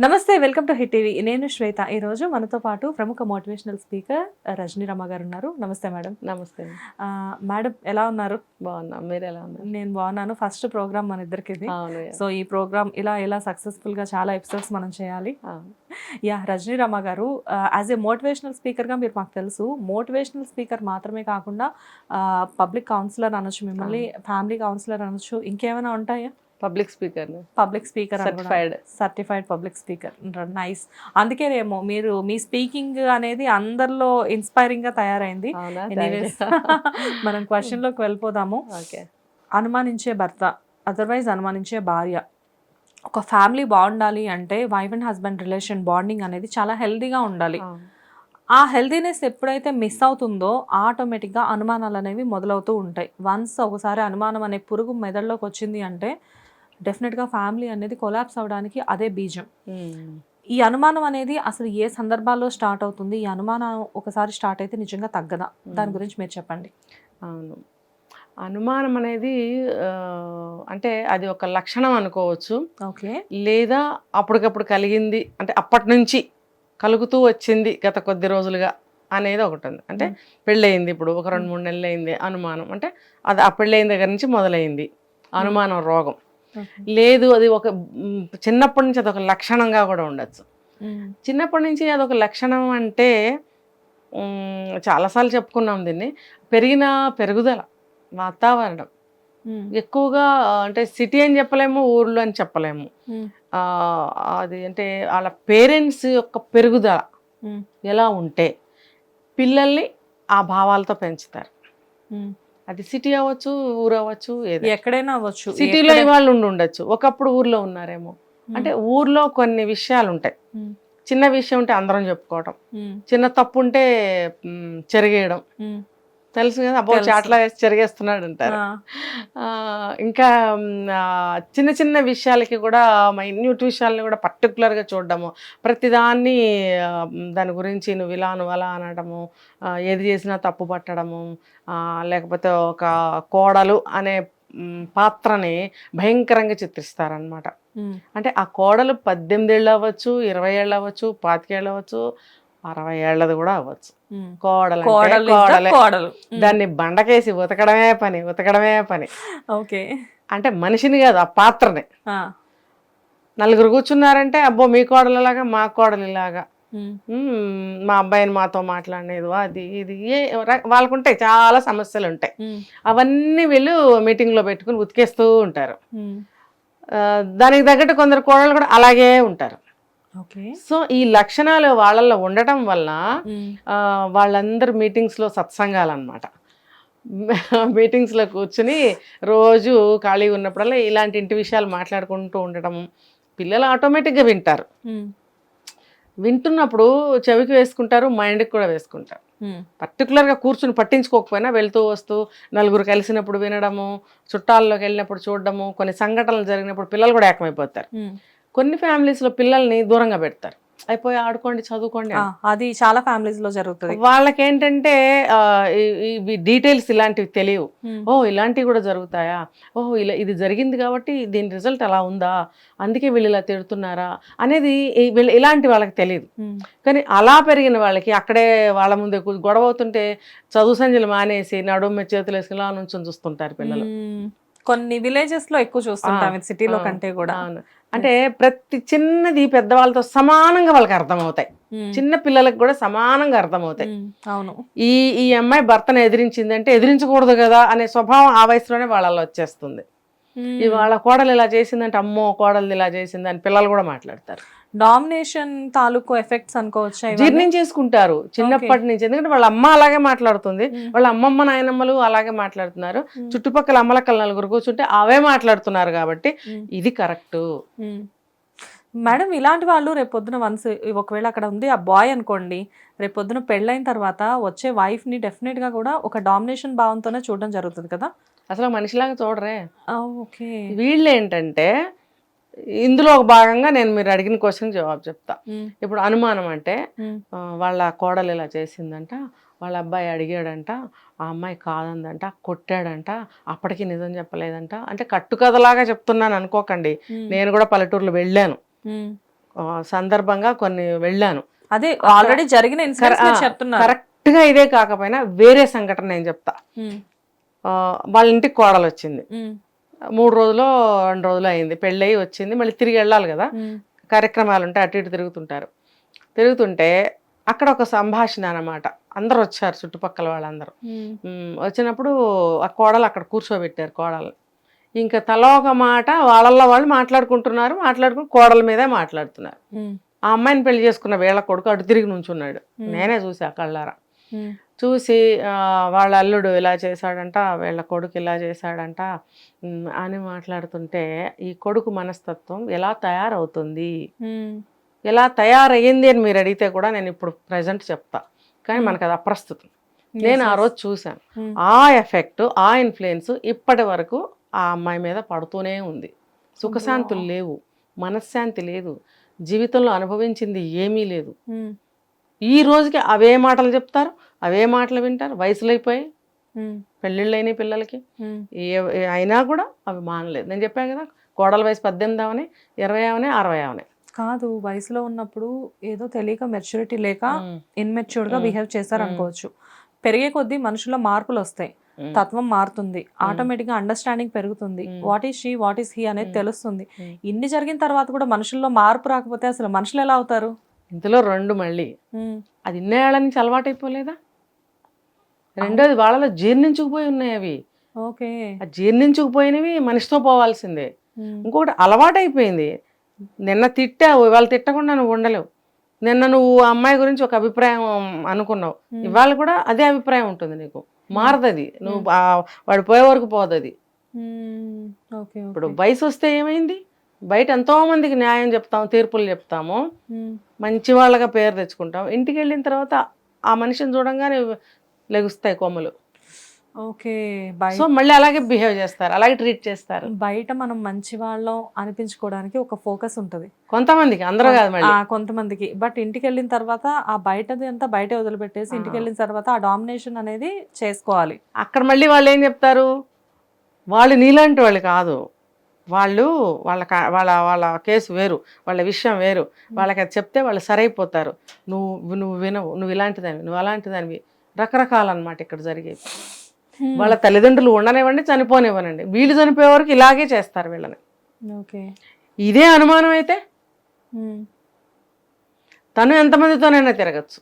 నమస్తే welcome to hit TV. నేను శ్వేత. ఈ రోజు మనతో పాటు ప్రముఖ మోటివేషనల్ స్పీకర్ రజనీ రమ గారు ఉన్నారు. నమస్తే మేడం. నమస్తే. మేడం ఎలా ఉన్నారు? బాగున్నా. మీరు ఎలా ఉన్నారు? నేను బాగున్నాను. ఫస్ట్ ప్రోగ్రామ్ మన ఇద్దరికి ఇది సో ఈ ప్రోగ్రామ్ ఇలా ఇలా సక్సెస్ఫుల్గా చాలా ఎపిసోడ్స్ మనం చేయాలి. యా రజనీ రమ గారు యాజ్ ఏ మోటివేషనల్ స్పీకర్గా మీరు మాకు తెలుసు. మోటివేషనల్ స్పీకర్ మాత్రమే కాకుండా పబ్లిక్ కౌన్సిలర్ అనొచ్చు మిమ్మల్ని ఫ్యామిలీ కౌన్సిలర్ అనొచ్చు ఇంకేమైనా ఉంటాయా? Public speaker. Public speaker certified certified public speaker nice అందుకేనేమో మీరు మీ స్పీకింగ్ అనేది అందరిలో ఇన్స్పైరింగ్గా తయారైంది. మనం క్వశ్చన్లోకి వెళ్ళిపోదాము. ఓకే. అనుమానించే భర్త అదర్వైజ్ అనుమానించే భార్య. ఒక ఫ్యామిలీ బాగుండాలి అంటే wife and husband relation bonding అనేది చాలా హెల్దీగా ఉండాలి. ఆ. హెల్దీనెస్ ఎప్పుడైతే మిస్ అవుతుందో ఆటోమేటిక్గా అనుమానాలు అనేవి మొదలవుతూ ఉంటాయి. వన్స్ ఒకసారి అనుమానం అనే పురుగు మెదడులోకి వచ్చింది అంటే డెఫినెట్గా ఫ్యామిలీ అనేది కొలాప్స్ అవడానికి అదే బీజం. ఈ అనుమానం అనేది అసలు ఏ సందర్భాల్లో స్టార్ట్ అవుతుంది? ఈ అనుమానం ఒకసారి స్టార్ట్ అయితే నిజంగా తగ్గదా? దాని గురించి మీరు చెప్పండి. అవును. అనుమానం అనేది అంటే అది ఒక లక్షణం అనుకోవచ్చు. ఓకే. లేదా అప్పటికప్పుడు కలిగింది అంటే అప్పటి నుంచి కలుగుతూ వచ్చింది గత కొద్ది రోజులుగా అనేది ఒకటి ఉంది అంటే పెళ్ళయింది ఇప్పుడు ఒక రెండు మూడు నెలలు అయింది అనుమానం. అంటే అది ఆ పెళ్ళయిన దగ్గర నుంచి మొదలైంది. అనుమానం రోగం. లేదు అది ఒక చిన్నప్పటి నుంచి అదొక లక్షణంగా కూడా ఉండొచ్చు. చిన్నప్పటి నుంచి అదొక లక్షణం అంటే చాలాసార్లు చెప్పుకున్నాం దీన్ని పెరిగిన పెరుగుదల వాతావరణం. ఎక్కువగా అంటే సిటీ అని చెప్పలేము ఊర్లో అని చెప్పలేము. అది అంటే వాళ్ళ పేరెంట్స్ యొక్క పెరుగుదల ఎలా ఉంటే పిల్లల్ని ఆ భావాలతో పెంచుతారు. అది సిటీ అవ్వచ్చు ఊరు అవ్వచ్చు ఎక్కడైనా అవ్వచ్చు. సిటీలో ఇవాళ ఉండి ఉండొచ్చు. ఒకప్పుడు ఊర్లో ఉన్నారేమో. అంటే ఊర్లో కొన్ని విషయాలు ఉంటాయి చిన్న విషయం ఉంటే అందరం చెప్పుకోవటం. చిన్న తప్పు ఉంటే చెరిగేయడం. తెలుసు కదా అబ్బో. చాట్లా వేసి చెరిగేస్తున్నాడు అంటారు ఇంకా చిన్న చిన్న విషయాలకి కూడా మైన్యూట్ విషయాలని కూడా పర్టికులర్గా చూడడము. ప్రతిదాన్ని దాని గురించి నువ్వు ఇలా నువ్వు అలా అనడము ఏది చేసినా తప్పు పట్టడము లేకపోతే ఒక కోడలు అనే పాత్రని భయంకరంగా చిత్రిస్తారనమాట అంటే ఆ కోడలు పద్దెనిమిది ఏళ్ళు అవ్వచ్చు ఇరవై ఏళ్ళు అవ్వచ్చు పాతికేళ్ళు అవ్వచ్చు అరవై ఏళ్ళది కూడా అవ్వచ్చు. కోడలు కోడలు. కోడలే? దాన్ని బండకేసి ఉతకడమే పని ఉతకడమే పని. ఓకే. అంటే మనిషిని కాదు ఆ పాత్రని. నలుగురు కూర్చున్నారంటే అబ్బో మీ కోడలు ఇలాగా మా కోడలు ఇలాగా మా అబ్బాయిని మాతో మాట్లాడలేదు అది ఇది ఏ వాళ్ళకుంటాయి చాలా సమస్యలు ఉంటాయి అవన్నీ వీళ్ళు మీటింగ్లో పెట్టుకుని ఉతికేస్తూ ఉంటారు. దానికి తగ్గట్టు కొందరు కోడలు కూడా అలాగే ఉంటారు. సో ఈ లక్షణాలు వాళ్ళల్లో ఉండటం ఆ, వాళ్ళందరూ మీటింగ్స్లో సత్సంగాలు అనమాట మీటింగ్స్లో కూర్చుని రోజు ఖాళీ ఉన్నప్పుడల్లా ఇలాంటి ఇంటి విషయాలు మాట్లాడుకుంటూ ఉండటం పిల్లలు ఆటోమేటిక్గా వింటారు. వింటున్నప్పుడు చెవికి వేసుకుంటారు మైండ్కి కూడా వేసుకుంటారు. పర్టికులర్గా కూర్చుని పట్టించుకోకపోయినా వెళ్తూ వస్తూ నలుగురు కలిసినప్పుడు వినడము చుట్టాల్లోకి వెళ్ళినప్పుడు చూడడము కొన్ని సంఘటనలు జరిగినప్పుడు పిల్లలు కూడా ఏకమైపోతారు. కొన్ని ఫ్యామిలీస్లో పిల్లల్ని దూరంగా పెడతారు. అయిపోయి ఆడుకోండి చదువుకోండి అది చాలా ఫ్యామిలీస్లో జరుగుతుంది. వాళ్ళకేంటంటే ఈ- ఇవి డీటెయిల్స్ ఇలాంటివి తెలియవు. ఓ ఇలాంటివి కూడా జరుగుతాయా? ఓహో ఇలా ఇది జరిగింది కాబట్టి దీని రిజల్ట్ అలా ఉందా? అందుకే వీళ్ళు ఇలా తిడుతున్నారా? అనేది వీళ్ళు ఇలాంటి వాళ్ళకి తెలియదు. కానీ అలా పెరిగిన వాళ్ళకి అక్కడే వాళ్ళ ముందే గొడవ అవుతుంటే చదువు సంజలు మానేసి నడుము చేతులు వేసుకుని నుంచి చూస్తుంటారు పిల్లలు. కొన్ని విలేజెస్లో ఎక్కువ చూస్తుంటాం సిటీలో కంటే కూడా. అవును. అంటే ప్రతి చిన్నది పెద్దవాళ్ళతో సమానంగా వాళ్ళకి అర్థమవుతాయి. ఉమ్, చిన్న పిల్లలకు కూడా సమానంగా అర్థమవుతాయి. ఉమ్, అవును. ఈ ఈ అమ్మాయి భర్తను ఎదిరించింది అంటే ఎదిరించకూడదు కదా అనే స్వభావం ఆ వయసులోనే వాళ్ళలో వచ్చేస్తుంది. ఈ వాళ్ళ కోడలు ఇలా చేసిందంటే అమ్మో కోడలు ఇలా చేసింది అని పిల్లలు కూడా మాట్లాడతారు. డామినేషన్ తాలూకు ఎఫెక్ట్స్ అనుకోవచ్చా? జీర్ణం చేసుకుంటారు చిన్నప్పటి నుంచి. ఎందుకంటే వాళ్ళ అమ్మ అలాగే మాట్లాడుతుంది. వాళ్ళ అమ్మమ్మ నాయనమ్మలు అలాగే మాట్లాడుతున్నారు. చుట్టుపక్కల అమ్మలక్కల నలుగురు కూర్చుంటే అవే మాట్లాడుతున్నారు కాబట్టి ఇది కరెక్ట్. మేడం ఇలాంటి వాళ్ళు రేపొద్దున వన్స్ ఒకవేళ అక్కడ ఉంది ఆ బాయ్ అనుకోండి రేపొద్దున పెళ్ళైన తర్వాత వచ్చే wife ని డెఫినెట్గా కూడా ఒక డామినేషన్ భావంతోనే చూడడం జరుగుతుంది కదా? అసలు మనిషిలాగా చూడరే. ఓకే. వీళ్ళు ఏంటంటే ఇందులో ఒక భాగంగా నేను మీరు అడిగిన క్వశ్చన్ జవాబు చెప్తా. ఇప్పుడు అనుమానం అంటే వాళ్ళ కోడలు ఇలా చేసిందంట వాళ్ళ అబ్బాయి అడిగాడంట ఆ అమ్మాయి కాదందంట కొట్టాడంట అప్పటికి నిజం చెప్పలేదంట. అంటే కట్టుకథలాగా చెప్తున్నాను అనుకోకండి. నేను కూడా పల్లెటూరులో వెళ్ళాను. సందర్భంగా కొన్ని వెళ్ళాను. అదే ఆల్రెడీ జరిగిన కరెక్ట్గా ఇదే కాకపోయినా వేరే సంఘటన నేను చెప్తా. వాళ్ళ ఇంటికి కోడలు వచ్చింది మూడు రోజులు రెండు రోజులు అయింది. పెళ్ళయి వచ్చింది. మళ్ళీ తిరిగి వెళ్ళాలి కదా. కార్యక్రమాలు ఉంటే అటు ఇటు తిరుగుతుంటారు. తిరుగుతుంటే అక్కడ ఒక సంభాషణ అన్నమాట. అందరు వచ్చారు చుట్టుపక్కల వాళ్ళందరూ. వచ్చినప్పుడు ఆ కోడలు అక్కడ కూర్చోబెట్టారు కోడలు. ఇంకా తల ఒక మాట వాళ్ళల్లో వాళ్ళు మాట్లాడుకుంటున్నారు మాట్లాడుకుని కోడల మీదే మాట్లాడుతున్నారు. ఆ అమ్మాయిని పెళ్ళి చేసుకున్న వేళ కొడుకు అటు తిరిగి నుంచున్నాడు. నేనే చూసా కళ్ళారా. చూసి వాళ్ళ అల్లుడు ఇలా చేశాడంట వీళ్ళ కొడుకు ఇలా చేశాడంట అని మాట్లాడుతుంటే ఈ కొడుకు మనస్తత్వం ఎలా తయారవుతుంది? ఎలా తయారయ్యింది అని మీరు అడిగితే కూడా నేను ఇప్పుడు ప్రజెంట్ చెప్తా. కానీ మనకు అది అప్రస్తుతం. నేను ఆ రోజు చూశాను. ఆ ఎఫెక్ట్ ఆ ఇన్ఫ్లుయెన్స్ ఇప్పటి వరకు ఆ అమ్మాయి మీద పడుతూనే ఉంది. సుఖశాంతులు లేవు మనశ్శాంతి లేదు జీవితంలో అనుభవించింది ఏమీ లేదు. ఈ రోజుకి అవే మాటలు చెప్తారు అవే మాటలు వింటారు వయసులు అయిపోయి ఉమ్, పెళ్ళిళ్ళైన పిల్లలకి. అయినా కూడా అవి మానలేదు. నేను చెప్పాను కదా కోడల వయసు పద్దెనిమిది అవని ఇరవై అవని అరవై అవని. కాదు వయసులో ఉన్నప్పుడు ఏదో తెలియక మెచ్యూరిటీ లేక ఇన్మెచ్యూర్డ్గా బిహేవ్ చేశారు అనుకోవచ్చు పెరిగే కొద్దీ మనుషుల్లో మార్పులు వస్తాయి. తత్వం మారుతుంది. ఆటోమేటిక్గా అండర్స్టాండింగ్ పెరుగుతుంది. What is she what is he అనేది తెలుస్తుంది. ఇన్ని జరిగిన తర్వాత కూడా మనుషుల్లో మార్పు రాకపోతే అసలు మనుషులు ఎలా అవుతారు? ఇందులో రెండు మళ్ళీ. అది ఇన్నేళ్ళ నుంచి అలవాటైపోలేదా? రెండోది వాళ్ళలో జీర్ణించుకుపోయి ఉన్నాయి అవి. ఓకే. ఆ జీర్ణించుకుపోయినవి మనిషితో పోవాల్సిందే. ఇంకొకటి అలవాటైపోయింది. నిన్న తిట్టావు ఇవాళ తిట్టకుండా నువ్వు ఉండలేవు. నిన్న నువ్వు ఆ అమ్మాయి గురించి ఒక అభిప్రాయం అనుకున్నావు. ఇవాళ కూడా అదే అభిప్రాయం ఉంటుంది నీకు. మారదది. నువ్వు వాడు పోయే వరకు పోదు అది ఉమ్, ఓకే. ఇప్పుడు వయసు వస్తే ఏమైంది? బయట ఎంతో మందికి న్యాయం చెప్తాం తీర్పులు చెప్తాము. మంచి వాళ్ళగా పేరు తెచ్చుకుంటాం ఇంటికి వెళ్ళిన తర్వాత ఆ మనిషిని చూడంగానే లెగుస్తాయి కొమ్మలు. ఓకే సో మళ్ళీ అలాగే బిహేవ్ చేస్తారు అలాగే ట్రీట్ చేస్తారు. బయట మనం మంచి వాళ్ళం అనిపించుకోవడానికి ఒక ఫోకస్ ఉంటది. కొంతమందికి అందరూ కాదు మళ్ళీ. కొంతమందికి. బట్ ఇంటికి వెళ్ళిన తర్వాత ఆ బయటది అంతా బయటే వదిలిపెట్టేసి ఇంటికి వెళ్ళిన తర్వాత ఆ డామినేషన్ అనేది చేసుకోవాలి. అక్కడ మళ్ళీ వాళ్ళు ఏం చెప్తారు? వాళ్ళు నీలాంటి వాళ్ళు కాదు. వాళ్ళు వాళ్ళ వాళ్ళ వాళ్ళ కేసు వేరు వాళ్ళ విషయం వేరు. వాళ్ళకి అది చెప్తే వాళ్ళు సరైపోతారు. నువ్వు నువ్వు వినవు నువ్వు ఇలాంటిదానివి నువ్వు అలాంటిదానివి. రకరకాలన్నమాట ఇక్కడ జరిగేది వాళ్ళ తల్లిదండ్రులు ఉండనివ్వండి చనిపోనివ్వనండి. వీళ్ళు చనిపోయే వరకు ఇలాగే చేస్తారు వీళ్ళని. ఓకే. ఇదే అనుమానం అయితే? తను ఎంతమందితోనైనా తిరగచ్చు.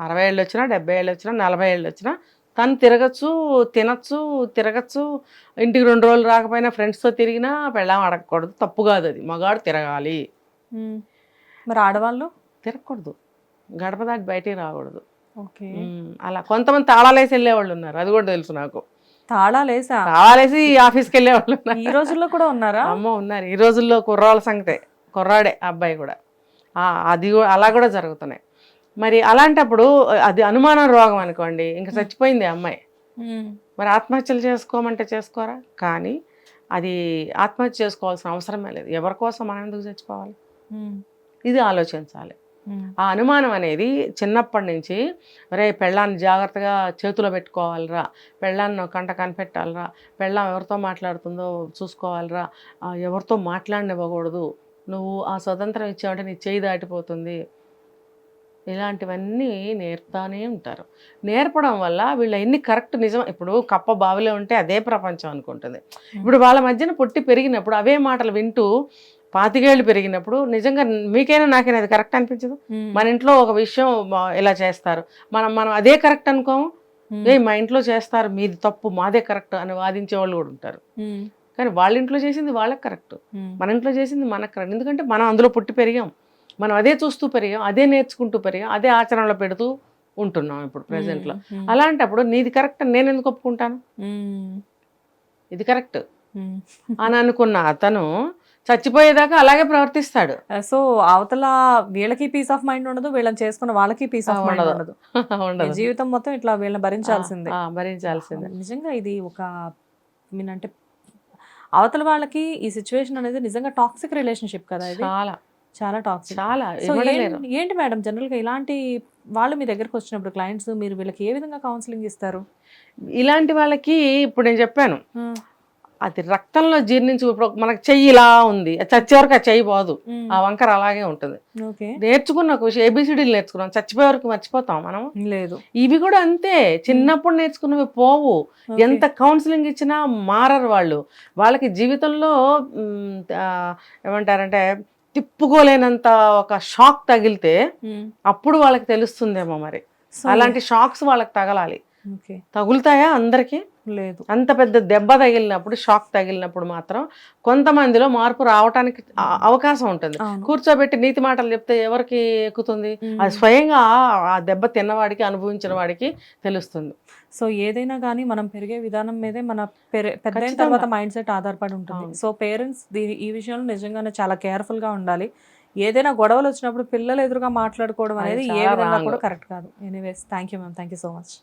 అరవై ఏళ్ళు వచ్చినా డెబ్బై ఏళ్ళు వచ్చినా నలభై ఏళ్ళు వచ్చినా తను తిరగచ్చు తినచ్చు తిరగచ్చు. ఇంటికి రెండు రోజులు రాకపోయినా ఫ్రెండ్స్తో తిరిగినా పెళ్ళాం అడగకూడదు. తప్పు కాదు అది. మగాడు తిరగాలి. మరి ఆడవాళ్ళు? తిరగకూడదు. గడప దాటి బయటికి రాకూడదు. ఓకే. అలా కొంతమంది తాళాలేసి వెళ్ళేవాళ్ళు ఉన్నారు. అది కూడా తెలుసు నాకు. తాళాలేసా? తాళాలేసి ఆఫీస్కి వెళ్ళేవాళ్ళు ఉన్నారు. ఈ రోజుల్లో కూడా ఉన్నారా? అమ్మ ఉన్నారు. ఈ రోజుల్లో కుర్రాళ్ళ సంగతే. కుర్రాడే అబ్బాయి కూడా. అది అలా కూడా జరుగుతున్నాయి. మరి అలాంటప్పుడు అది అనుమానం రోగం అనుకోండి ఇంకా చచ్చిపోయింది అమ్మాయి. మరి ఆత్మహత్యలు చేసుకోమంటే చేసుకోరా? కానీ అది ఆత్మహత్య చేసుకోవాల్సిన అవసరమే లేదు. ఎవరి కోసం మనం ఎందుకు చచ్చిపోవాలి? ఇది ఆలోచించాలి. ఆ అనుమానం అనేది చిన్నప్పటి నుంచి రే పెళ్ళాన్ని జాగ్రత్తగా చేతిలో పెట్టుకోవాలిరా పెళ్ళాన్ని కంట కనిపెట్టాలిరా పెళ్ళాం ఎవరితో మాట్లాడుతుందో చూసుకోవాలిరా ఎవరితో మాట్లాడనివ్వకూడదు నువ్వు ఆ స్వతంత్రం ఇచ్చావంటే నీ చేయి దాటిపోతుంది ఇలాంటివన్నీ నేర్పుతానే ఉంటారు. నేర్పడం వల్ల వీళ్ళ ఎన్ని కరెక్ట్ నిజం ఇప్పుడు కప్ప బావిలో ఉంటే అదే ప్రపంచం అనుకుంటుంది. ఇప్పుడు వాళ్ళ మధ్యన పుట్టి పెరిగినప్పుడు అవే మాటలు వింటూ పాతికేళ్ళు పెరిగినప్పుడు నిజంగా మీకైనా నాకైనా అది కరెక్ట్ అనిపించదు? మన ఇంట్లో ఒక విషయం ఇలా చేస్తారు. మనం మనం అదే కరెక్ట్ అనుకోము? ఏ మా ఇంట్లో చేస్తారు మీది తప్పు మాదే కరెక్ట్ అని వాదించే వాళ్ళు కూడా ఉంటారు. కానీ వాళ్ళ ఇంట్లో చేసింది వాళ్ళకి కరెక్ట్. మన ఇంట్లో చేసింది మనకు కరెక్ట్. ఎందుకంటే మనం అందులో పుట్టి పెరిగాం. మనం అదే చూస్తూ పెరిగాం అదే నేర్చుకుంటూ పెరిగాం అదే ఆచరణలో పెడుతూ ఉంటున్నాం ఇప్పుడు ప్రజెంట్లో. అలాంటప్పుడు నీది కరెక్ట్ అని నేను ఎందుకు ఒప్పుకుంటాను? ఇది కరెక్ట్. అని అనుకున్న అతను చచ్చిపోయేదాకా అలాగే ప్రవర్తిస్తాడు. సో అవతల వీళ్ళకి పీస్ ఆఫ్ మైండ్ ఉండదు వీళ్ళని చేసుకున్న వాళ్ళకి పీస్ ఆఫ్ మైండ్ ఉండదు. ఉండదు. జీవితం మొత్తం ఇట్లా వీళ్ళని భరించాల్సిందే. భరించాల్సిందే. నిజంగా ఇది ఒక మీన్ అంటే అవతల వాళ్ళకి ఈ సిచ్యువేషన్ అనేది నిజంగా టాక్సిక్ రిలేషన్షిప్ కదా ఇది? చాలా. చాలా టాక్సిక్ చాలా ఏంటి మేడం జనరల్గా ఇలాంటి వాళ్ళు మీ దగ్గరకు వచ్చినప్పుడు క్లయింట్స్ మీరు వీళ్ళకి ఏ విధంగా కౌన్సిలింగ్ ఇస్తారు? ఇలాంటి వాళ్ళకి ఇప్పుడు నేను చెప్పాను. అది రక్తంలో జీర్ణించి ఇప్పుడు మనకు చెయ్యి ఇలా ఉంది. చచ్చే వరకు ఆ చెయ్యి పోదు. ఆ వంకర అలాగే ఉంటుంది. నేర్చుకున్న ఒక విషయం ఏబిసిడీలు నేర్చుకున్నాం. చచ్చిపోయే వరకు మర్చిపోతాం మనం. లేదు. ఇవి కూడా అంతే. చిన్నప్పుడు నేర్చుకున్నవి పోవు. ఎంత కౌన్సిలింగ్ ఇచ్చినా మారరు వాళ్ళు. వాళ్ళకి జీవితంలో ఏమంటారంటే తిప్పుకోలేనంత ఒక షాక్ తగిలితే అప్పుడు వాళ్ళకి తెలుస్తుందేమో మరి. అలాంటి షాక్స్ వాళ్ళకి తగలాలి. తగులుతాయా అందరికీ? లేదు. అంత పెద్ద దెబ్బ తగిలినప్పుడు షాక్ తగిలినప్పుడు మాత్రం కొంతమందిలో మార్పు రావటానికి ఆ- అవకాశం ఉంటుంది. కూర్చోబెట్టి నీతి మాటలు చెప్తే ఎవరికి ఎక్కుతుంది? అది స్వయంగా ఆ- దెబ్బ తిన్నవాడికి అనుభవించిన వాడికి తెలుస్తుంది. సో ఏదైనా కానీ మనం పెరిగే విధానం మీదే మన పెరి పెద్ద. తర్వాత మైండ్ సెట్ ఆధారపడి ఉంటుంది. సో పేరెంట్స్ దీని ఈ విషయంలో నిజంగానే చాలా కేర్ఫుల్గా ఉండాలి. ఏదైనా గొడవలు వచ్చినప్పుడు పిల్లలు ఎదురుగా మాట్లాడుకోవడం అనేది ఏ విధంగా. కూడా కరెక్ట్ కాదు. Anyways thank you ma'am thank you so much